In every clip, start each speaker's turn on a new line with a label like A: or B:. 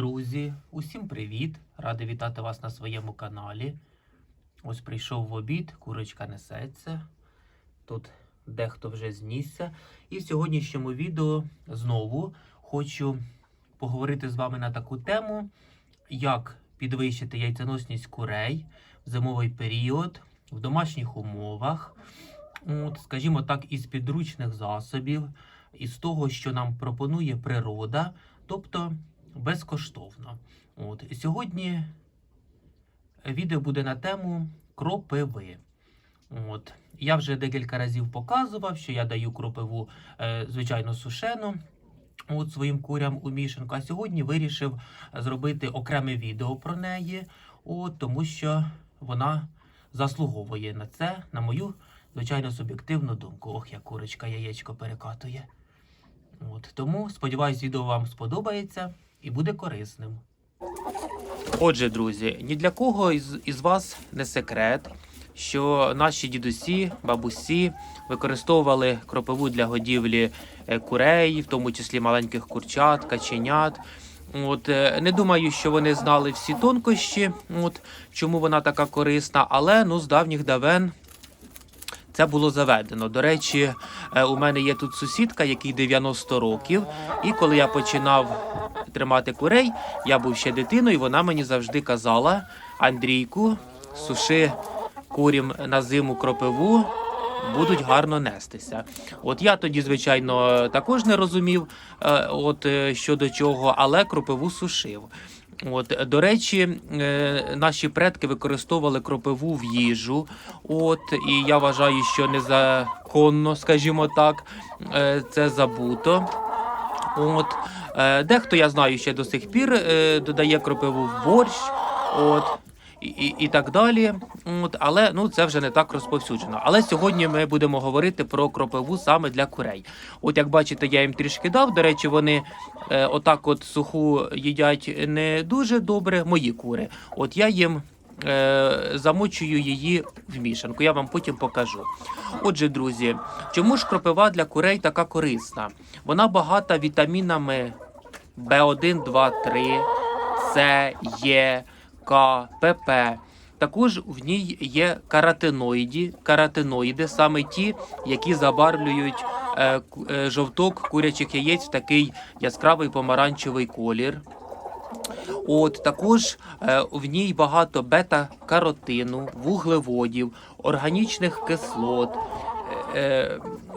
A: Друзі, усім привіт! Радий вітати вас на своєму каналі. Ось прийшов в обід, курочка несеться. Тут дехто вже знісся. І в сьогоднішньому відео знову хочу поговорити з вами на таку тему, як підвищити яйценосність курей в зимовий період в домашніх умовах. От, скажімо так, із підручних засобів, із того, що нам пропонує природа, тобто безкоштовно. От. Сьогодні відео буде на тему кропиви. От. Я вже декілька разів показував, що я даю кропиву, е, звичайно, сушену от, своїм курям у мішанку. А сьогодні вирішив зробити окреме відео про неї, от, тому що вона заслуговує на це, на мою, звичайно, суб'єктивну думку. Ох, як курочка яєчко перекатує. От, тому сподіваюсь, відео вам сподобається і буде корисним. Отже, друзі, ні для кого із, із вас не секрет, що наші дідусі, бабусі використовували кропиву для годівлі е, курей, в тому числі маленьких курчат, каченят. От е, не думаю, що вони знали всі тонкощі, от чому вона така корисна, але ну з давніх давен це було заведено. До речі, е, у мене є тут сусідка, якій 90 років, і коли я починав тримати курей, я був ще дитиною, і вона мені завжди казала: Андрійку, суши курям на зиму кропиву. Будуть гарно нестися. От я тоді, звичайно, також не розумів, е, от е, що до чого, але кропиву сушив. От, до речі, е, наші предки використовували кропиву в їжу. От, і я вважаю, що незаконно, скажімо так, е, це забуто. От, е, дехто я знаю ще до сих пір додає кропиву в борщ. От. І, і, так далі, от але ну це вже не так розповсюджено. Але сьогодні ми будемо говорити про кропиву саме для курей. От як бачите, я їм трішки дав. До речі, вони е, отак, от суху їдять не дуже добре. Мої кури. От я їм е, замочую її в мішанку. Я вам потім покажу. Отже, друзі, чому ж кропива для курей така корисна? Вона багата вітамінами В1, 2, 3, С, Е. К, ПП. Також в ній є каротиноїді, каротиноїди, саме ті, які забарвлюють е, е, жовток курячих яєць в такий яскравий помаранчевий колір. От також е, в ній багато бета-каротину, вуглеводів, органічних кислот,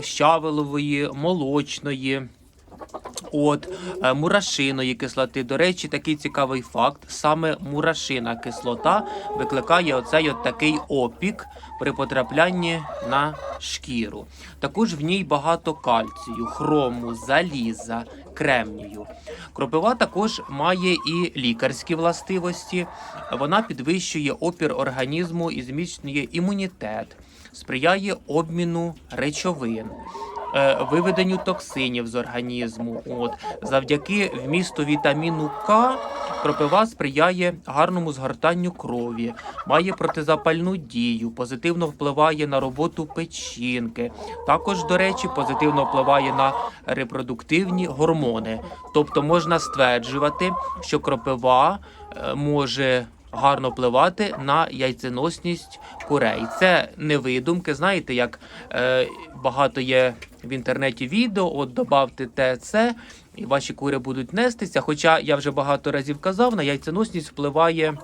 A: щавелової, молочної. От е, мурашиної кислоти. До речі, такий цікавий факт: саме мурашина кислота викликає оцей от такий опік при потраплянні на шкіру. Також в ній багато кальцію, хрому, заліза, кремнію. Кропива також має і лікарські властивості. Вона підвищує опір організму і зміцнює імунітет, сприяє обміну речовин виведенню токсинів з організму. От завдяки вмісту вітаміну К кропива сприяє гарному згортанню крові, має протизапальну дію, позитивно впливає на роботу печінки. Також, до речі, позитивно впливає на репродуктивні гормони. Тобто можна стверджувати, що кропива е, може гарно впливати на яйценосність курей. Це не видумки. Знаєте, як е, багато є в інтернеті відео, от добавте те, це, і ваші кури будуть нестися. Хоча я вже багато разів казав, на яйценосність впливає.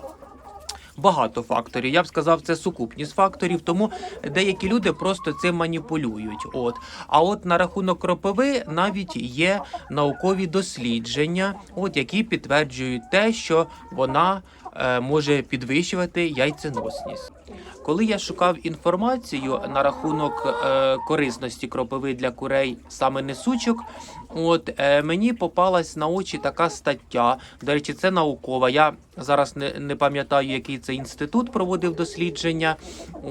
A: Багато факторів. Я б сказав, це сукупність факторів, тому деякі люди просто цим маніпулюють. От а от на рахунок кропиви навіть є наукові дослідження, от які підтверджують те, що вона може підвищувати яйценосність. Коли я шукав інформацію на рахунок е, корисності кропиви для курей саме несучок, от е, мені попалась на очі така стаття. До речі, це наукова. Я зараз не, не пам'ятаю, який це інститут проводив дослідження.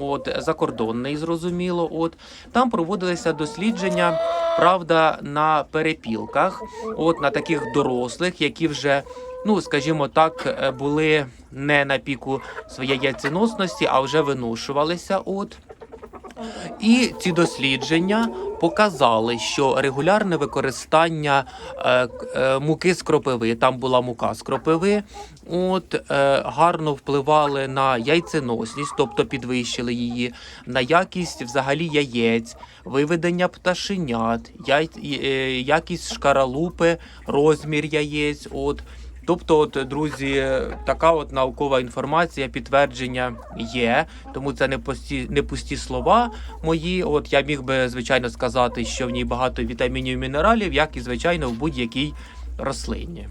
A: От закордонний, зрозуміло. От там проводилися дослідження, правда, на перепілках, от на таких дорослих, які вже ну, скажімо так, е, були не на піку своєї яйценосності, а вже виношувалися. От. І ці дослідження показали, що регулярне використання е, е, муки з кропиви, там була мука з кропиви, от, е, гарно впливали на яйценосність, тобто підвищили її, на якість взагалі яєць, виведення пташенят, яй, е, якість шкаралупи, розмір яєць. От. Тобто, от, друзі, така от наукова інформація, підтвердження є, тому це не пусті, не пусті слова мої. От я міг би звичайно сказати, що в ній багато вітамінів і мінералів, як і звичайно в будь-якій рослині.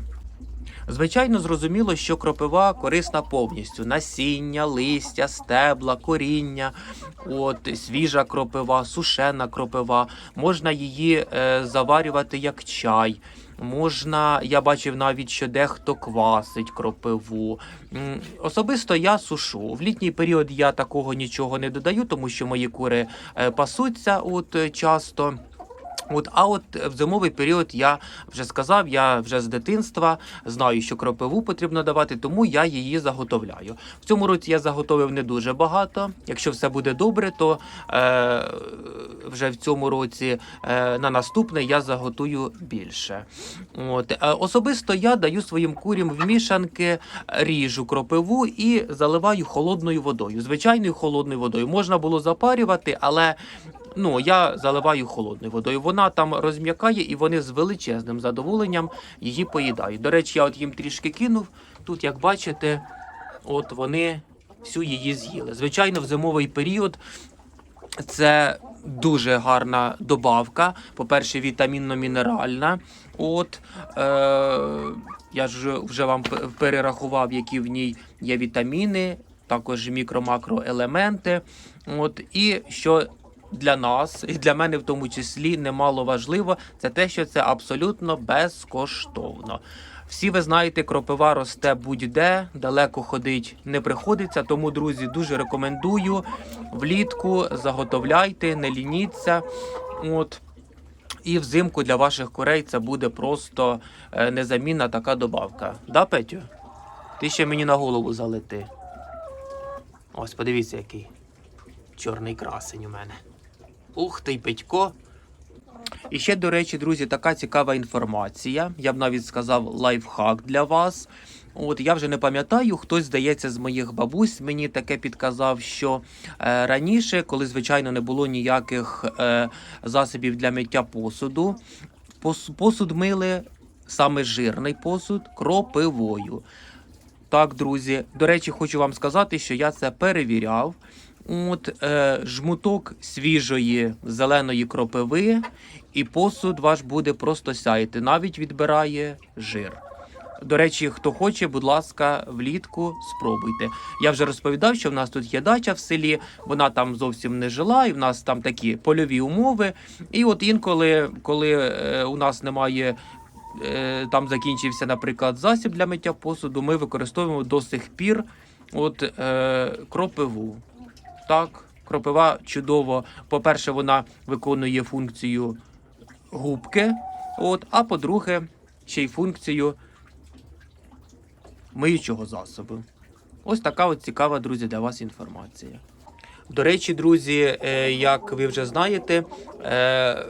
A: Звичайно, зрозуміло, що кропива корисна повністю: насіння, листя, стебла, коріння, от свіжа кропива, сушена кропива. Можна її е, заварювати як чай. Можна, я бачив навіть, що дехто квасить кропиву. Особисто я сушу. В літній період я такого нічого не додаю, тому що мої кури е, пасуться от е, часто. От, а от в зимовий період я вже сказав, я вже з дитинства знаю, що кропиву потрібно давати, тому я її заготовляю. В цьому році я заготовив не дуже багато. Якщо все буде добре, то е, вже в цьому році е, на наступний я заготую більше. От, е, особисто я даю своїм курям в мішанки, ріжу кропиву і заливаю холодною водою. Звичайною холодною водою. Можна було запарювати, але Ну, я заливаю холодною водою. Вона там розм'якає, і вони з величезним задоволенням її поїдають. До речі, я от їм трішки кинув. Тут, як бачите, от вони всю її з'їли. Звичайно, в зимовий період це дуже гарна добавка. По-перше, вітамінно-мінеральна. От е, я ж вже вам перерахував, які в ній є вітаміни, також мікро-макроелементи. От і що для нас, і для мене в тому числі немало важливо, це те, що це абсолютно безкоштовно. Всі ви знаєте, кропива росте будь-де, далеко ходить не приходиться. Тому, друзі, дуже рекомендую влітку заготовляйте, не лініться. От. І взимку для ваших курей це буде просто е, незамінна така добавка. Да, Петю? Ти ще мені на голову залети. Ось, подивіться, який чорний красень у мене. Ух ти, Петько. І ще, до речі, друзі, така цікава інформація. Я б навіть сказав лайфхак для вас. От я вже не пам'ятаю, хтось здається з моїх бабусь мені таке підказав, що е, раніше, коли звичайно не було ніяких е, засобів для миття посуду, пос, посуд мили саме жирний посуд кропивою. Так, друзі, до речі, хочу вам сказати, що я це перевіряв. От е, жмуток свіжої зеленої кропиви, і посуд ваш буде просто сяяти, навіть відбирає жир. До речі, хто хоче, будь ласка, влітку спробуйте. Я вже розповідав, що в нас тут є дача в селі, вона там зовсім не жила, і в нас там такі польові умови. І от інколи, коли е, у нас немає. е, Там закінчився, наприклад, засіб для миття посуду. Ми використовуємо до сих пір от, е, кропиву. Так, кропива чудово. По-перше, вона виконує функцію губки, от, а по-друге, ще й функцію миючого засобу. Ось така от цікава, друзі, для вас інформація. До речі, друзі, е, як ви вже знаєте, е,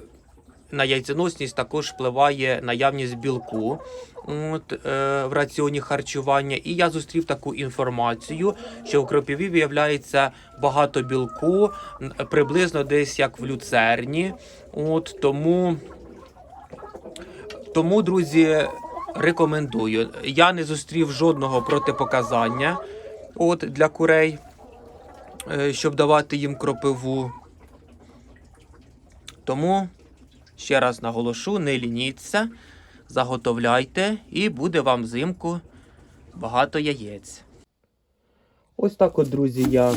A: на яйценосність також впливає наявність білку от, е, в раціоні харчування. І я зустрів таку інформацію, що в кропиві виявляється багато білку, приблизно десь як в люцерні. От, тому, тому, друзі, рекомендую. Я не зустрів жодного протипоказання от, для курей, е, щоб давати їм кропиву. Тому ще раз наголошу, не лініться, заготовляйте і буде вам взимку багато яєць. Ось так от, друзі, я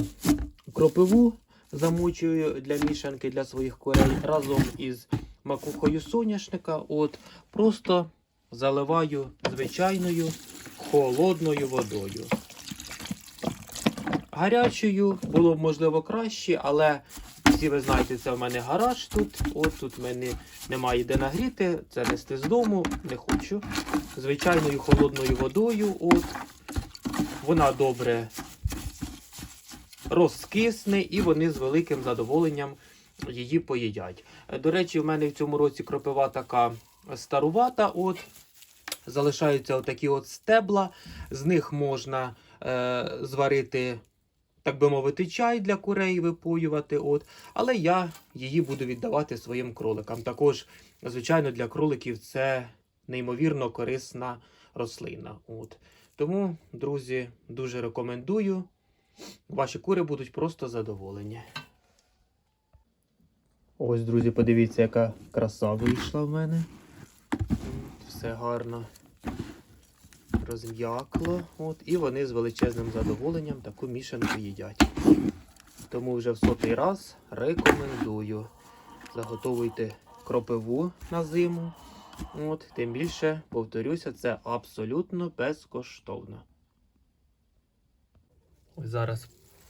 A: кропиву замочую для мішанки для своїх курей разом із макухою соняшника. От просто заливаю звичайною холодною водою. Гарячою було б можливо краще, але всі ви знаєте, це в мене гараж тут. От тут в мене немає де нагріти, це нести з дому, не хочу. Звичайною холодною водою. От вона добре розкисне, і вони з великим задоволенням її поїдять. До речі, в мене в цьому році кропива така старувата. От. Залишаються отакі от стебла. З них можна е, зварити, так би мовити, чай для курей випоювати. От. Але я її буду віддавати своїм кроликам. Також, звичайно, для кроликів це неймовірно корисна рослина. От. Тому, друзі, дуже рекомендую. Ваші кури будуть просто задоволені. Ось, друзі, подивіться, яка краса вийшла в мене. Все гарно розм'якло. От, і вони з величезним задоволенням таку мішанку їдять. Тому вже в сотий раз рекомендую. Заготовуйте кропиву на зиму. От, тим більше, повторюся, це абсолютно безкоштовно. Зараз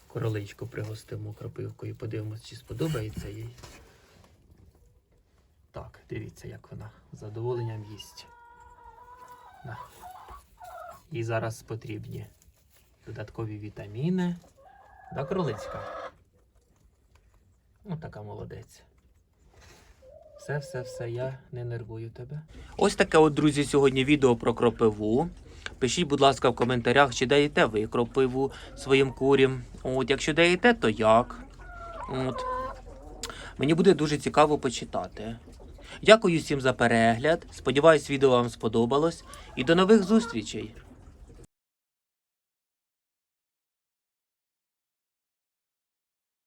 A: короличку пригостимо кропивкою, подивимось, чи сподобається їй. Так, дивіться, як вона з задоволенням їсть. Да. Їй зараз потрібні додаткові вітаміни. Да, кролицька? Ну, така молодець. Все, все, все, я не нервую тебе. Ось таке от, друзі, сьогодні відео про кропиву. Пишіть, будь ласка, в коментарях, чи даєте ви кропиву своїм курям. От, якщо даєте, то як? От. Мені буде дуже цікаво почитати. Дякую всім за перегляд. Сподіваюсь, відео вам сподобалось. І до нових зустрічей!